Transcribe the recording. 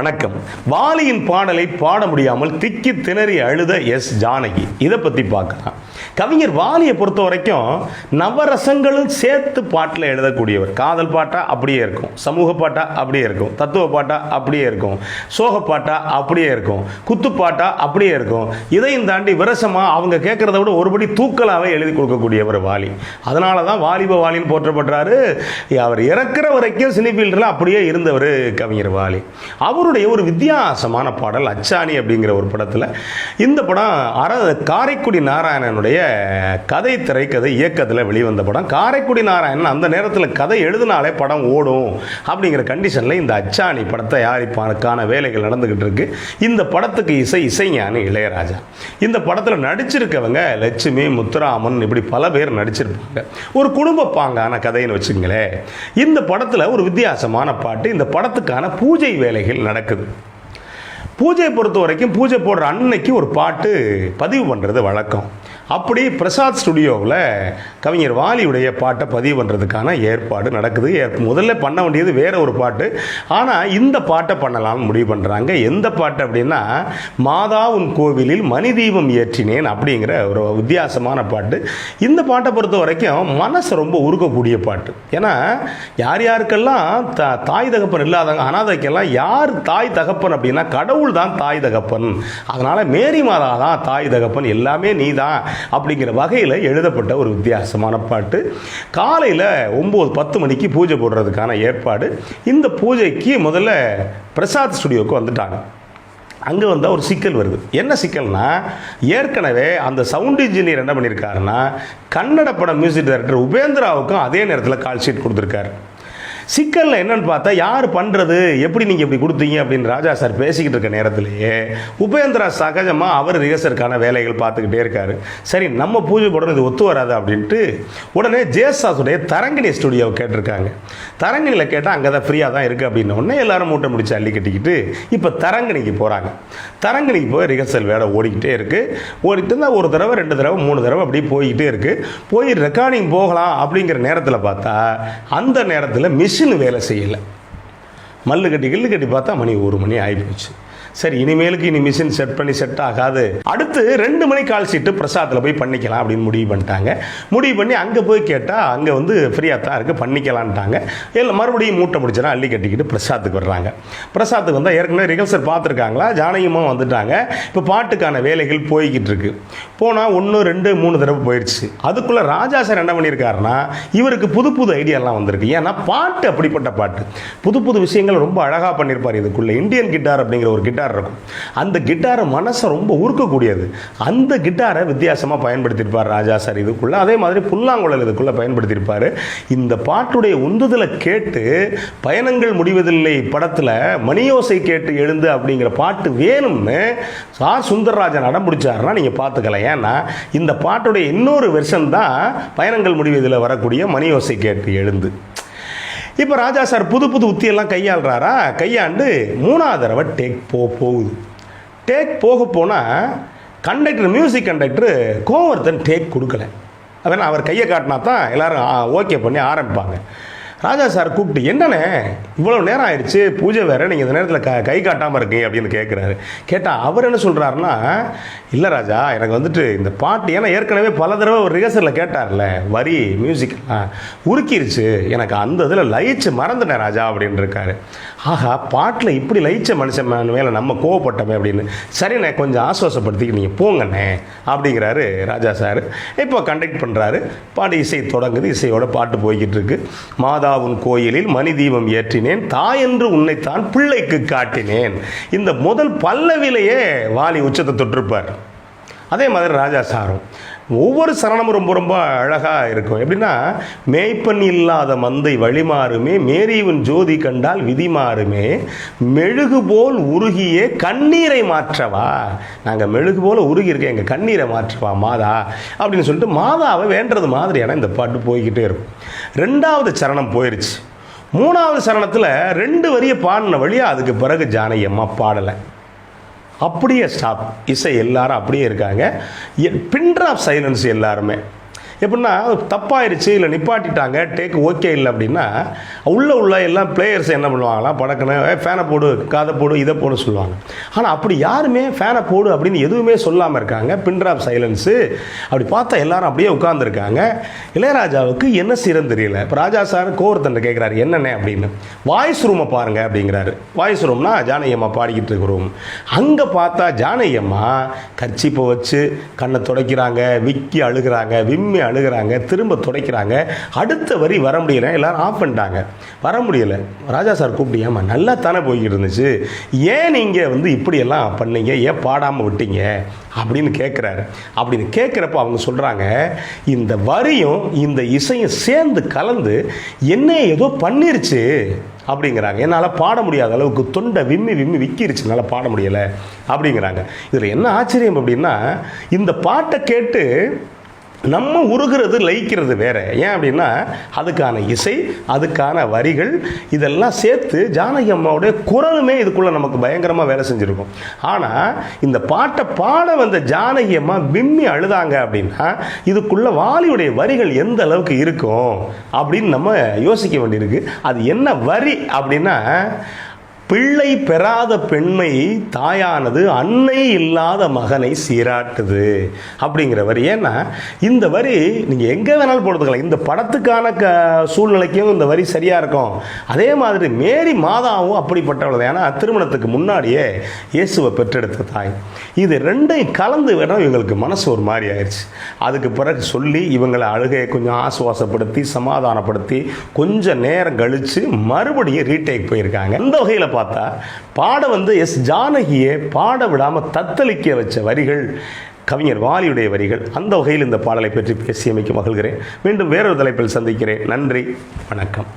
வணக்கம். வாலியின் பாடலை பாட முடியாமல் திக்கி திணறி அழுத எஸ் ஜானகி. இதை பற்றி பார்க்கலாம். கவிஞர் வாலியை பொறுத்த வரைக்கும் நவரசங்களும் சேர்த்து பாட்டில் எழுதக்கூடியவர். காதல் பாட்டா அப்படியே இருக்கும். சமூக பாட்டா அப்படியே இருக்கும். தத்துவ பாட்டா அப்படியே இருக்கும். சோக பாட்டா அப்படியே இருக்கும். குத்து பாட்டா அப்படியே இருக்கும். இதையும் தாண்டி விரசமா அவங்க கேட்குறத விட ஒருபடி தூக்கலாகவே எழுதி கொடுக்கக்கூடியவர் வாலி. அதனால தான் வாலிப வாலின்னு போற்றப்படுறாரு அவர் இறக்குற வரைக்கும் சினிஃபீல்டில் அப்படியே இருந்தவர் கவிஞர் வாலி. அவருடைய ஒரு வித்தியாசமான பாடல் அச்சாணி அப்படிங்கிற ஒரு படத்தில் இந்த படம் அற காரைக்குடி நாராயணனுடைய கதை திரைக்கதை இயக்கத்தில் வெளிவந்த படம். காரைக்குடி நாராயணன் அந்த நேரத்தில் கதை எழுதினாலே படம் ஓடும் அப்படிங்கிற கண்டிஷனில் இந்த அச்சாணி படத்தை யாரிப்பானுக்கான வேலைகள் நடந்துக்கிட்டு இருக்கு. இந்த படத்துக்கு இசை இசைஞானி இளையராஜா. இந்த படத்தில் நடிச்சிருக்கவங்க லட்சுமி முத்துராமன் இப்படி பல பேர் நடிச்சிருப்பாங்க. ஒரு குடும்ப பாங்கான கதைன்னு வச்சுங்களேன் இந்த படத்தில் ஒரு வித்தியாசமான பாட்டு இந்த படத்துக்கான பூஜை வேலைகள் நடக்குது. பூஜையை பொறுத்த வரைக்கும் பூஜை போடுற அன்னைக்கு ஒரு பாட்டு பதிவு பண்ணுறது வழக்கம். அப்படி பிரசாத் ஸ்டுடியோவில் கவிஞர் வாலியுடைய பாட்டை பதிவு பண்ணுறதுக்கான ஏற்பாடு நடக்குது. முதல்ல பண்ண வேண்டியது வேற ஒரு பாட்டு. ஆனால் இந்த பாட்டை பண்ணலாம்னு முடிவு பண்ணுறாங்க எந்த பாட்டு அப்படின்னா மாதா உன் கோவிலில் மணி தீபம் ஏற்றினேன் அப்படிங்கிற ஒரு வித்தியாசமான பாட்டு. இந்த பாட்டை பொறுத்த வரைக்கும் மனசை ரொம்ப உருக்கக்கூடிய பாட்டு. ஏன்னா யார் யாருக்கெல்லாம் த தாய் தகப்பன் இல்லாதவங்க அனாதைக்கெல்லாம் யார் தாய் தகப்பன் அப்படின்னா கடவுள் தான் தாய் தகப்பன். அதனால் மேரி மாதா தான் தாய் தகப்பன். எல்லாமே நீ தான் அப்படிங்கிற வகையில் எழுதப்பட்ட ஒரு வித்தியாசமான பாட்டு. காலையில் ஒம்பது பத்து மணிக்கு பூஜை போடுறதுக்கான ஏற்பாடு. இந்த பூஜைக்கு முதல்ல பிரசாத் ஸ்டுடியோவுக்கு வந்துட்டாங்க. அங்கே வந்தால் ஒரு சிக்கல் வருது. என்ன சிக்கல்னா ஏற்கனவே அந்த சவுண்ட் இன்ஜினியர் என்ன பண்ணியிருக்காருன்னா கன்னட படம் மியூசிக் டைரக்டர் உபேந்திராவுக்கும் அதே நேரத்தில் கால் ஷீட் கொடுத்துருக்காரு. சிக்கலில் என்னன்னு பார்த்தா யார் பண்ணுறது எப்படி நீங்கள் இப்படி கொடுத்தீங்க? அப்படின்னு ராஜா சார் பேசிக்கிட்டு இருக்க நேரத்திலேயே உபேந்திரா சகஜமாக அவர் ரிஹர்சலுக்கான வேலைகள் பார்த்துக்கிட்டே இருக்காரு. சரி நம்ம பூஜை போடணும் இது ஒத்து வராது அப்படின்ட்டு உடனே ஜேசாஸுடைய தரங்கிணி ஸ்டுடியோவை கேட்டிருக்காங்க. தரங்கிணியில் கேட்டால் அங்கே தான் ஃப்ரீயாக தான் இருக்குது அப்படின்ன உடனே எல்லாரும் மூட்டை முடிச்சு அள்ளி கட்டிக்கிட்டு இப்போ தரங்கிணிக்கு போகிறாங்க தரங்கிணிக்கு போய் ரிஹர்சல் வேலை ஓடிக்கிட்டே இருக்குது ஓடிட்டு இருந்தால் ஒரு தடவை ரெண்டு தடவை மூணு தடவை அப்படியே போய்கிட்டே இருக்குது போய் ரெக்கார்டிங் போகலாம் அப்படிங்கிற நேரத்தில் பார்த்தா அந்த நேரத்தில் மிஸ் மிஷின் வேலை செய்யலை. மல்லு கட்டி கில்லு கட்டி பார்த்தா மணி ஒரு மணி ஆகிப்போச்சு சரி இனிமேலுக்கு இனி மிஷின் செட் பண்ணி செட் ஆகாது. அடுத்து ரெண்டு மணி கால் சீட்டு பிரசாத்தில் போய் பண்ணிக்கலாம் அப்படின்னு முடிவு பண்ணிட்டாங்க. முடிவு பண்ணி அங்கே போய் கேட்டால் அங்கே வந்து ஃப்ரீயாக தான் இருக்குது பண்ணிக்கலான்ட்டாங்க இல்லை மறுபடியும் மூட்டை முடிச்சனா அள்ளி கட்டிக்கிட்டு பிரசாத்துக்கு வர்றாங்க. பிரசாத்துக்கு வந்தால் ஏற்கனவே ரிகல்சர் பார்த்துருக்காங்களா? ஜானகியமாக வந்துட்டாங்க. இப்போ பாட்டுக்கான வேலைகள் போய்கிட்டு இருக்கு. போனால் ஒன்று ரெண்டு மூணு தடவை போயிடுச்சு அதுக்குள்ளே ராஜா சார் என்ன பண்ணியிருக்காருன்னா இவருக்கு புது புது ஐடியாலாம் வந்திருக்கு. ஏன்னா பாட்டு அப்படிப்பட்ட பாட்டு. புது புது விஷயங்கள் ரொம்ப அழகாக பண்ணியிருப்பார் இதுக்குள்ளே. இந்தியன் கிட்டார் அப்படிங்கிற ஒரு கிட்டார் இருக்கும். அந்த கிட்டாரை மனசை ரொம்ப உருக்கக்கூடியது. அந்த கிட்டாரை வித்தியாசமாக பயன்படுத்தியிருப்பார் ராஜா சார் இதுக்குள்ளே. அதே மாதிரி புல்லாங்குழல் இதுக்குள்ளே பயன்படுத்தியிருப்பார். இந்த பாட்டுடைய உந்துதலை கேட்டு பயணங்கள் முடிவதில்லை படத்தில் மணியோசை கேட்டு எழுந்து அப்படிங்கிற பாட்டு வேணும்னு சார் சுந்தரராஜன் அடம் பிடிச்சாருன்னா நீங்கள் பார்த்துக்கலாம். ஏன்னா இந்த பாட்டுடைய இன்னொரு வெர்ஷன் தான் பயணங்கள் முடிவதில் வரக்கூடிய மணியோசை கேட்டு எழுந்து. இப்போ ராஜா சார் புது புது உத்தியெல்லாம் கையாளுறாரா? கையாண்டு மூணாவது தடவை டேக் போ போகுது. டேக் போக போனால் conductor music conductor Govardhan take கொடுக்கல. அதனால் அவர் கையை காட்டினா தான் எல்லோரும் ஓகே பண்ணி ஆரம்பிப்பாங்க. ராஜா சார் கூப்பிட்டு என்னண்ணே? இவ்வளோ நேரம் ஆயிடுச்சு. பூஜை வேறு. நீங்கள் இந்த நேரத்தில் க கை காட்டாமல் இருக்கீங்க அப்படின்னு கேட்குறாரு கேட்டால் அவர் என்ன சொல்கிறாருன்னா இல்லை ராஜா எனக்கு வந்துட்டு இந்த பாட்டு ஏன்னா ஏற்கனவே பல தடவை ஒரு ரிஹர்சலில் கேட்டார்ல வரி மியூசிக்லாம் உருக்கிருச்சு. எனக்கு அந்த இதில் லயிச்சு மறந்துட்டேன் ராஜா அப்படின்னு இருக்காரு. ஆஹா பாட்டில் இப்படி லயிச்ச மனுஷன் மேலே நம்ம கோவப்பட்டமே அப்படின்னு. சரிண்ணே கொஞ்சம் ஆசுவாசப்படுத்திக்கு நீங்கள் போங்கண்ணே அப்படிங்கிறாரு ராஜா சார். இப்போ கண்டக்ட் பண்ணுறாரு பாட்டு இசை தொடங்குது. இசையோட பாட்டு போய்கிட்டு இருக்கு. மாதாவின் கோயிலில் மணி தீபம் ஏற்றினேன் தாயென்று உன்னைத்தான் பிள்ளைக்கு காட்டினேன். இந்த முதல் பல்லவிலேயே வாலி உச்சத்தை தொட்டிருப்பார். அதே மாதிரி ராஜா சாரும். ஒவ்வொரு சரணமும் ரொம்ப ரொம்ப அழகாக இருக்கும். எப்படின்னா மேய்ப்பன் இல்லாத மந்தை வழிமாறுமே மேரியின் ஜோதி கண்டால் விதி மாறுமே மெழுகு போல் உருகிய கண்ணீரை மாற்றவா? நாங்கள் மெழுகு போல் உருகி இருக்கேன் எங்கள் கண்ணீரை மாற்றவா மாதா? அப்படின்னு சொல்லிட்டு மாதாவை வேண்டது மாதிரியான இந்த பாட்டு போய்கிட்டே இருக்கும். ரெண்டாவது சரணம் போயிடுச்சு மூணாவது சரணத்தில் ரெண்டு வரியை பாடின வழியாக அதுக்கு பிறகு ஜானகி அம்மா பாடலை. அப்படியே ஸ்டாப் இசை எல்லாரும் அப்படியே இருக்காங்க. பின் ட்ராப் சைலன்ஸ் எல்லாருமே. எப்படின்னா தப்பாயிருச்சு இல்லை நிப்பாட்டிட்டாங்க டேக் ஓகே இல்லை அப்படின்னா உள்ள உள்ள எல்லாம் பிளேயர்ஸ் என்ன பண்ணுவாங்களா படக்கணும் ஃபேனை போடு காதை போடு இதை போடு சொல்லுவாங்க. ஆனால் அப்படி யாருமே ஃபேனை போடு அப்படின்னு எதுவுமே சொல்லாமல் இருக்காங்க. பின்ட்ராப் சைலன்ஸு அப்படி பார்த்தா எல்லாரும் அப்படியே உட்காந்துருக்காங்க இளையராஜாவுக்கு என்ன செய்யறதுன்னு தெரியல. இப்போ ராஜா சார் கோவர்த்தன் கேட்குறாரு என்னென்ன அப்படின்னு. வாய்ஸ் ரூமை பாருங்க அப்படிங்கிறாரு. வாய்ஸ் ரூம்னா ஜானகி அம்மா பாடிக்கிட்டு இருக்க ரூம் அங்கே பார்த்தா ஜானகி அம்மா கர்ச்சிப்பை வச்சு கண்ணை துடைக்கிறாங்க விக்கி அழுகிறாங்க விம்மி அழுகிறாங்க திரும்ப துடைக்கிறாங்க அடுத்த வரி வர முடியல எல்லாரும் ஆஃப் பண்ணிட்டாங்க. வர முடியல. ராஜா சார் கூப்பிட்டியாமா ஏம்மா நல்லா தானே போய்கிட்டு இருந்துச்சு ஏன் நீங்கள் வந்து இப்படியெல்லாம் பண்ணீங்க? ஏன் பாடாமல் விட்டீங்க? அப்படின்னு கேட்குறாரு அப்படின்னு கேட்குறப்ப அவங்க சொல்கிறாங்க இந்த வரியும் இந்த இசையும் சேர்ந்து கலந்து என்ன ஏதோ பண்ணிருச்சு அப்படிங்கிறாங்க. என்னால் பாட முடியாத அளவுக்கு தொண்டை விம்மி விம்மி விக்கிருச்சு என்னால் பாட முடியலை அப்படிங்கிறாங்க. இதில் என்ன ஆச்சரியம் அப்படின்னா இந்த பாட்டை கேட்டு நம்ம உருகிறது லயிக்கிறது வேறு. ஏன் அப்படின்னா அதுக்கான இசை அதுக்கான வரிகள் இதெல்லாம் சேர்த்து ஜானகி அம்மாவுடைய குரலுமே இதுக்குள்ளே நமக்கு பயங்கரமாக வேலை செஞ்சுருக்கும். ஆனால் இந்த பாட்டை பாட வந்த ஜானகி அம்மா விம்மி அழுதாங்க அப்படின்னா இதுக்குள்ளே வாலியுடைய வரிகள் எந்த அளவுக்கு இருக்கும் அப்படின்னு நம்ம யோசிக்க வேண்டியிருக்கு. அது என்ன வரி அப்படின்னா பிள்ளை பெறாத பெண்மை தாயானது அன்னை இல்லாத மகனை சீராட்டுது. அப்படிங்கிற வரி ஏன்னா இந்த வரி நீங்கள் எங்கே வேணாலும் போடுறதுக்கலாம் இந்த படத்துக்கான க சூழ்நிலைக்கும் இந்த வரி சரியாக இருக்கும். அதே மாதிரி மேரி மாதாவும் அப்படிப்பட்டவள். ஏன்னா திருமணத்துக்கு முன்னாடியே இயேசுவை பெற்றெடுத்த தாய். இது ரெண்டையும் கலந்து வேணும் இவங்களுக்கு மனசு ஒரு மாதிரி ஆயிடுச்சு. அதுக்கு பிறகு சொல்லி இவங்களை அழுகையை கொஞ்சம் ஆசுவாசப்படுத்தி சமாதானப்படுத்தி கொஞ்சம் நேரம் கழித்து மறுபடியும் ரீடேக் போயிருக்காங்க. அந்த வகையில் பார்த்தா பாட வந்து எஸ் ஜானகியை பாட விடாமல் தத்தளிக்க வச்ச வரிகள் கவிஞர் வாலியுடைய வரிகள் அந்த வகையில் இந்த பாடலை பற்றி பேசியமைக்கு மகிழ்கிறேன். மீண்டும் வேறொரு தலைப்பில் சந்திக்கிறேன். நன்றி. வணக்கம்.